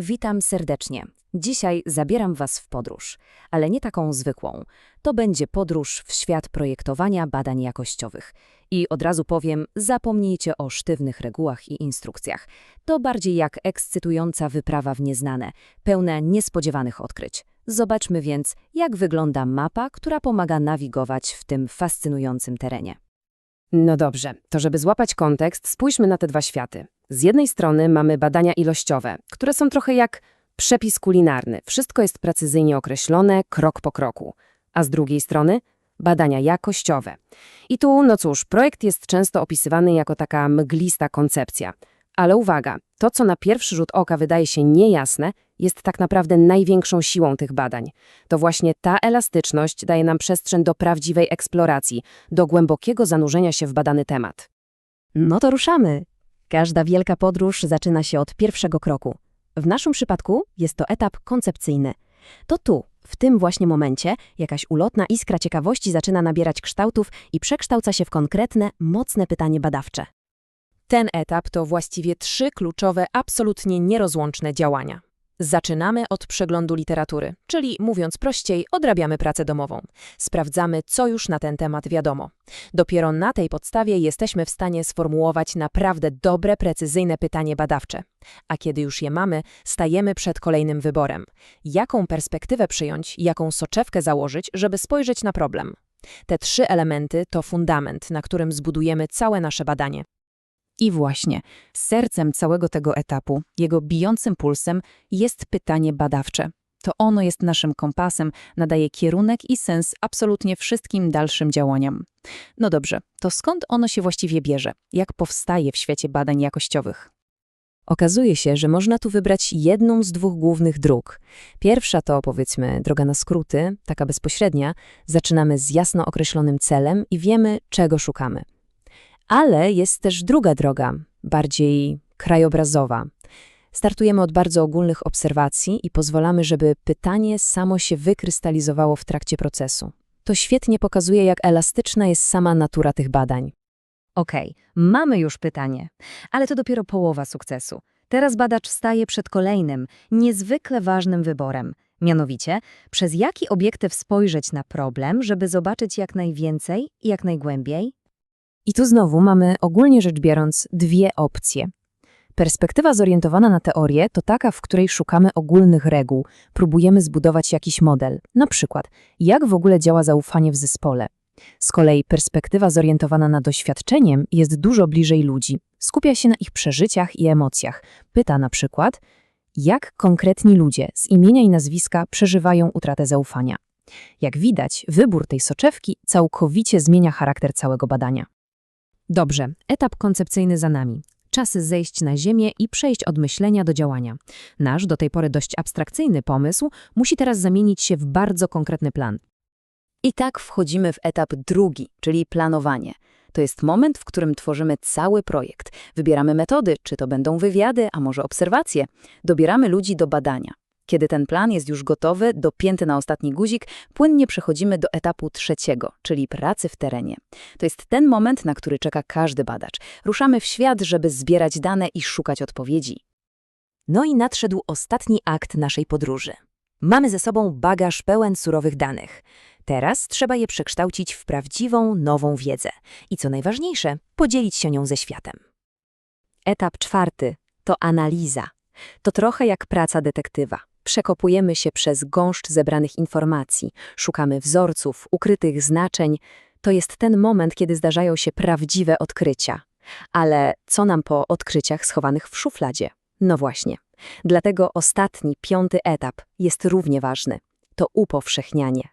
Witam serdecznie. Dzisiaj zabieram Was w podróż, ale nie taką zwykłą. To będzie podróż w świat projektowania badań jakościowych. I od razu powiem, zapomnijcie o sztywnych regułach i instrukcjach. To bardziej jak ekscytująca wyprawa w nieznane, pełne niespodziewanych odkryć. Zobaczmy więc, jak wygląda mapa, która pomaga nawigować w tym fascynującym terenie. No dobrze, to żeby złapać kontekst, spójrzmy na te dwa światy. Z jednej strony mamy badania ilościowe, które są trochę jak przepis kulinarny. Wszystko jest precyzyjnie określone, krok po kroku. A z drugiej strony badania jakościowe. I tu, no cóż, projekt jest często opisywany jako taka mglista koncepcja. Ale uwaga, to co na pierwszy rzut oka wydaje się niejasne, jest tak naprawdę największą siłą tych badań. To właśnie ta elastyczność daje nam przestrzeń do prawdziwej eksploracji, do głębokiego zanurzenia się w badany temat. No to ruszamy. Każda wielka podróż zaczyna się od pierwszego kroku. W naszym przypadku jest to etap koncepcyjny. To tu, w tym właśnie momencie, jakaś ulotna iskra ciekawości zaczyna nabierać kształtów i przekształca się w konkretne, mocne pytanie badawcze. Ten etap to właściwie trzy kluczowe, absolutnie nierozłączne działania. Zaczynamy od przeglądu literatury, czyli mówiąc prościej, odrabiamy pracę domową. Sprawdzamy, co już na ten temat wiadomo. Dopiero na tej podstawie jesteśmy w stanie sformułować naprawdę dobre, precyzyjne pytanie badawcze. A kiedy już je mamy, stajemy przed kolejnym wyborem. Jaką perspektywę przyjąć, jaką soczewkę założyć, żeby spojrzeć na problem? Te trzy elementy to fundament, na którym zbudujemy całe nasze badanie. I właśnie, sercem całego tego etapu, jego bijącym pulsem jest pytanie badawcze. To ono jest naszym kompasem, nadaje kierunek i sens absolutnie wszystkim dalszym działaniom. No dobrze, to skąd ono się właściwie bierze? Jak powstaje w świecie badań jakościowych? Okazuje się, że można tu wybrać jedną z dwóch głównych dróg. Pierwsza to, powiedzmy, droga na skróty, taka bezpośrednia. Zaczynamy z jasno określonym celem i wiemy, czego szukamy. Ale jest też druga droga, bardziej krajobrazowa. Startujemy od bardzo ogólnych obserwacji i pozwalamy, żeby pytanie samo się wykrystalizowało w trakcie procesu. To świetnie pokazuje, jak elastyczna jest sama natura tych badań. Okej, mamy już pytanie, ale to dopiero połowa sukcesu. Teraz badacz staje przed kolejnym, niezwykle ważnym wyborem. Mianowicie, przez jaki obiektyw spojrzeć na problem, żeby zobaczyć jak najwięcej i jak najgłębiej? I tu znowu mamy, ogólnie rzecz biorąc, dwie opcje. Perspektywa zorientowana na teorię to taka, w której szukamy ogólnych reguł, próbujemy zbudować jakiś model, na przykład jak w ogóle działa zaufanie w zespole. Z kolei perspektywa zorientowana na doświadczeniem jest dużo bliżej ludzi, skupia się na ich przeżyciach i emocjach. Pyta na przykład, jak konkretni ludzie z imienia i nazwiska przeżywają utratę zaufania. Jak widać, wybór tej soczewki całkowicie zmienia charakter całego badania. Dobrze, etap koncepcyjny za nami. Czas zejść na ziemię i przejść od myślenia do działania. Nasz, do tej pory dość abstrakcyjny pomysł, musi teraz zamienić się w bardzo konkretny plan. I tak wchodzimy w etap drugi, czyli planowanie. To jest moment, w którym tworzymy cały projekt. Wybieramy metody, czy to będą wywiady, a może obserwacje. Dobieramy ludzi do badania. Kiedy ten plan jest już gotowy, dopięty na ostatni guzik, płynnie przechodzimy do etapu trzeciego, czyli pracy w terenie. To jest ten moment, na który czeka każdy badacz. Ruszamy w świat, żeby zbierać dane i szukać odpowiedzi. No i nadszedł ostatni akt naszej podróży. Mamy ze sobą bagaż pełen surowych danych. Teraz trzeba je przekształcić w prawdziwą, nową wiedzę i co najważniejsze, podzielić się nią ze światem. Etap czwarty to analiza. To trochę jak praca detektywa. Przekopujemy się przez gąszcz zebranych informacji, szukamy wzorców, ukrytych znaczeń. To jest ten moment, kiedy zdarzają się prawdziwe odkrycia. Ale co nam po odkryciach schowanych w szufladzie? No właśnie. Dlatego ostatni, piąty etap jest równie ważny. To upowszechnianie.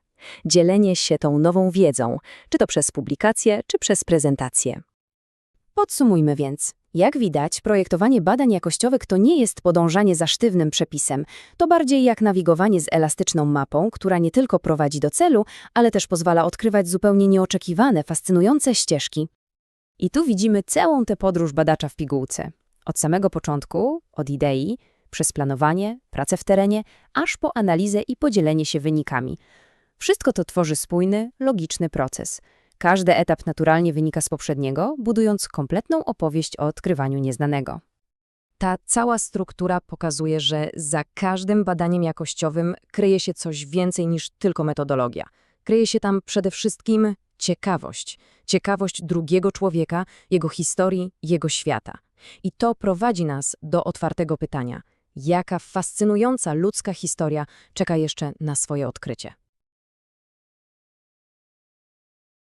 Dzielenie się tą nową wiedzą, czy to przez publikację, czy przez prezentację. Podsumujmy więc. Jak widać, projektowanie badań jakościowych to nie jest podążanie za sztywnym przepisem. To bardziej jak nawigowanie z elastyczną mapą, która nie tylko prowadzi do celu, ale też pozwala odkrywać zupełnie nieoczekiwane, fascynujące ścieżki. I tu widzimy całą tę podróż badacza w pigułce. Od samego początku, od idei, przez planowanie, pracę w terenie, aż po analizę i podzielenie się wynikami. Wszystko to tworzy spójny, logiczny proces. Każdy etap naturalnie wynika z poprzedniego, budując kompletną opowieść o odkrywaniu nieznanego. Ta cała struktura pokazuje, że za każdym badaniem jakościowym kryje się coś więcej niż tylko metodologia. Kryje się tam przede wszystkim ciekawość. Ciekawość drugiego człowieka, jego historii, jego świata. I to prowadzi nas do otwartego pytania. Jaka fascynująca ludzka historia czeka jeszcze na swoje odkrycie?